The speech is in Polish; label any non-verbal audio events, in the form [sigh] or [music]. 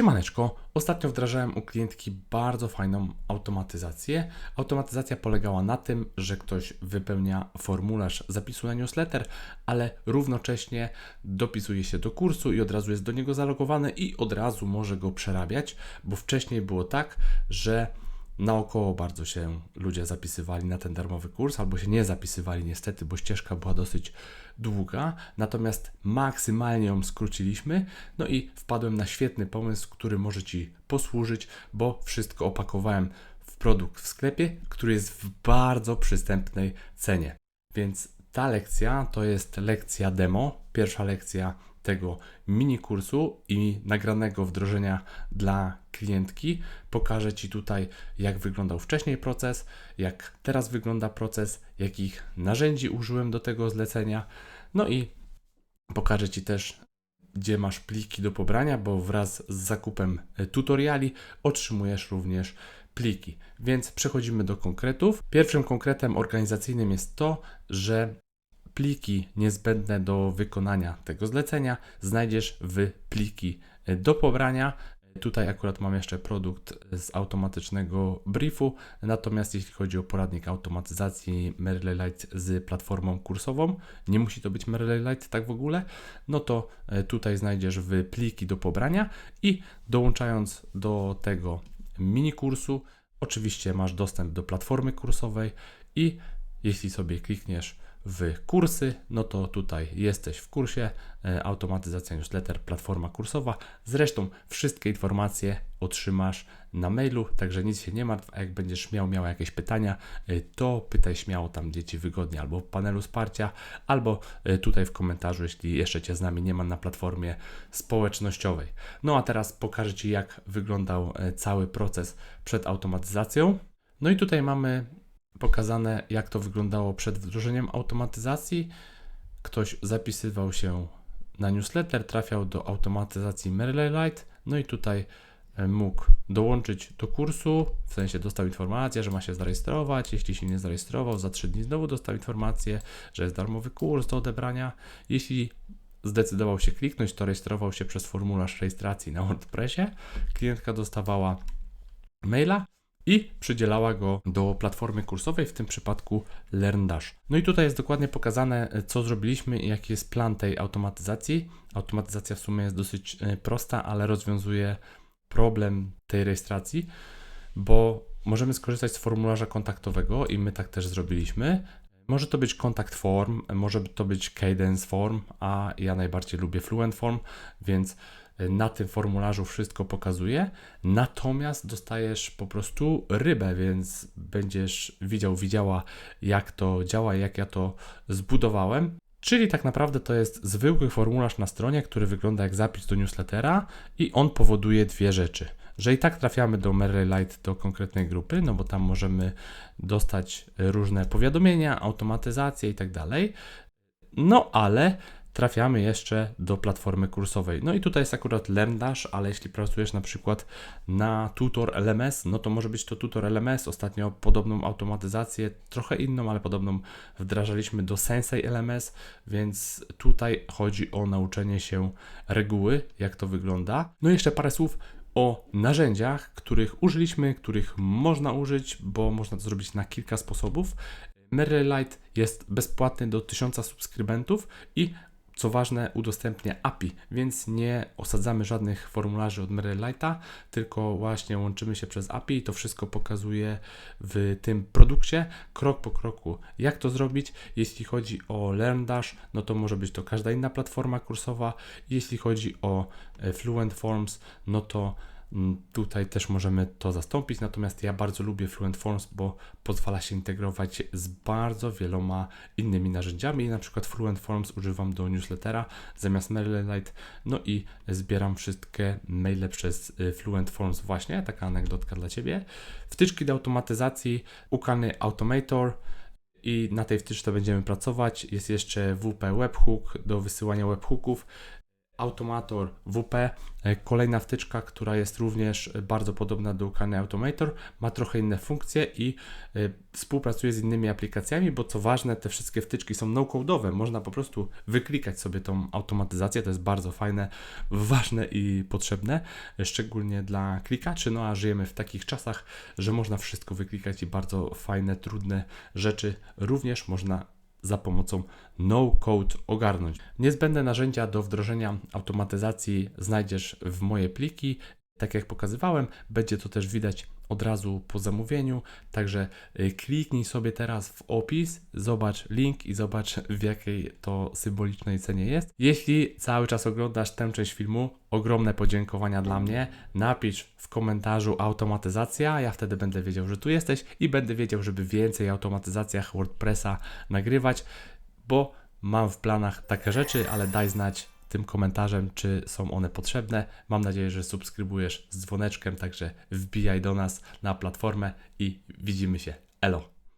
Siemaneczko, ostatnio wdrażałem u klientki bardzo fajną automatyzację. Automatyzacja polegała na tym, że ktoś wypełnia formularz zapisu na newsletter, ale równocześnie dopisuje się do kursu i od razu jest do niego zalogowany i od razu może go przerabiać, bo wcześniej było tak, że naokoło bardzo się ludzie zapisywali na ten darmowy kurs, albo się nie zapisywali niestety, bo ścieżka była dosyć długa, natomiast maksymalnie ją skróciliśmy, no i wpadłem na świetny pomysł, który może Ci posłużyć, bo wszystko opakowałem w produkt w sklepie, który jest w bardzo przystępnej cenie. Więc ta lekcja to jest lekcja demo, pierwsza lekcja tego mini kursu i nagranego wdrożenia dla klientki. Pokażę Ci tutaj, jak wyglądał wcześniej proces, jak teraz wygląda proces, jakich narzędzi użyłem do tego zlecenia. No i pokażę Ci też, gdzie masz pliki do pobrania, bo wraz z zakupem tutoriali otrzymujesz również pliki. Więc przechodzimy do konkretów. Pierwszym konkretem organizacyjnym jest to, że pliki niezbędne do wykonania tego zlecenia znajdziesz w pliki do pobrania. Tutaj akurat mam jeszcze produkt z automatycznego briefu, natomiast jeśli chodzi o poradnik automatyzacji Merley Lite z platformą kursową, nie musi to być Merley Lite tak w ogóle, no to e, tutaj znajdziesz w pliki do pobrania i dołączając do tego mini kursu, oczywiście masz dostęp do platformy kursowej i jeśli sobie klikniesz w kursy, no to tutaj jesteś w kursie e, automatyzacja newsletter, platforma kursowa. Zresztą wszystkie informacje otrzymasz na mailu, także nic się nie martw, a jak będziesz miał, miał jakieś pytania, e, to pytaj śmiało tam, gdzie Ci wygodnie, albo w panelu wsparcia, albo e, tutaj w komentarzu, jeśli jeszcze Cię z nami nie ma na platformie społecznościowej. No a teraz pokażę Ci, jak wyglądał cały proces przed automatyzacją. No i tutaj mamy pokazane, jak to wyglądało przed wdrożeniem automatyzacji. Ktoś zapisywał się na newsletter, trafiał do automatyzacji Merley Lite, no i tutaj e, mógł dołączyć do kursu, w sensie dostał informację, że ma się zarejestrować. Jeśli się nie zarejestrował, za 3 dni znowu dostał informację, że jest darmowy kurs do odebrania. Jeśli zdecydował się kliknąć, to rejestrował się przez formularz rejestracji na WordPressie. Klientka dostawała maila i przydzielała go do platformy kursowej, w tym przypadku LearnDash. No i tutaj jest dokładnie pokazane, co zrobiliśmy i jaki jest plan tej automatyzacji. Automatyzacja w sumie jest dosyć e, prosta, ale rozwiązuje problem tej rejestracji, bo możemy skorzystać z formularza kontaktowego i my tak też zrobiliśmy. Może to być Contact Form, może to być Cadence Form, a ja najbardziej lubię Fluent Form, więc na tym formularzu wszystko pokazuje, natomiast dostajesz po prostu rybę, więc będziesz widział, widziała, jak to działa, jak ja to zbudowałem. Czyli tak naprawdę to jest zwykły formularz na stronie, który wygląda jak zapis do newslettera i on powoduje dwie rzeczy. Że i tak trafiamy do Merley Lite do konkretnej grupy, no bo tam możemy dostać różne powiadomienia, automatyzację i tak dalej. No ale trafiamy jeszcze do platformy kursowej. No i tutaj jest akurat LearnDash, ale jeśli pracujesz na przykład na Tutor LMS, no to może być to Tutor LMS. Ostatnio podobną automatyzację, trochę inną, ale podobną wdrażaliśmy do Sensei LMS, więc tutaj chodzi o nauczenie się reguły, jak to wygląda. No i jeszcze parę słów o narzędziach, których użyliśmy, których można użyć, bo można to zrobić na kilka sposobów. Lite jest bezpłatny do 1000 subskrybentów i co ważne, udostępnia API, więc nie osadzamy żadnych formularzy od Lighta, tylko właśnie łączymy się przez API i to wszystko pokazuje w tym produkcie krok po kroku, jak to zrobić. Jeśli chodzi o LearnDash, no to może być to każda inna platforma kursowa. Jeśli chodzi o e, Fluent Forms, no to tutaj też możemy to zastąpić, natomiast ja bardzo lubię Fluent Forms, bo pozwala się integrować z bardzo wieloma innymi narzędziami. Na przykład Fluent Forms używam do newslettera zamiast MailerLite, no i zbieram wszystkie maile przez y, Fluent Forms właśnie, taka anegdotka dla Ciebie. Wtyczki do automatyzacji, ukany Automator, i na tej wtyczce będziemy pracować. Jest jeszcze WP Webhook do wysyłania webhooków Automator WP. E, Kolejna wtyczka, która jest również bardzo podobna do Kanye Automator, ma trochę inne funkcje i e, współpracuje z innymi aplikacjami, bo co ważne, te wszystkie wtyczki są no-codowe. Można po prostu wyklikać sobie tą automatyzację. To jest bardzo fajne, ważne i potrzebne, e, szczególnie dla klikaczy. No a żyjemy w takich czasach, że można wszystko wyklikać i bardzo fajne, trudne rzeczy również można za pomocą no-code ogarnąć. Niezbędne narzędzia do wdrożenia automatyzacji znajdziesz w moje pliki. Tak jak pokazywałem, będzie to też widać od razu po zamówieniu. Także y, kliknij sobie teraz w opis, zobacz link i zobacz [laughs] w jakiej to symbolicznej cenie jest. Jeśli cały czas oglądasz tę część filmu, ogromne podziękowania dla mnie. Napisz w komentarzu automatyzacja, ja wtedy będę wiedział, że tu jesteś i będę wiedział, żeby więcej automatyzacjach WordPressa nagrywać, bo mam w planach takie rzeczy, ale daj znać tym komentarzem, czy są one potrzebne. Mam nadzieję, że subskrybujesz z dzwoneczkiem, także wbijaj do nas na platformę i widzimy się. Elo!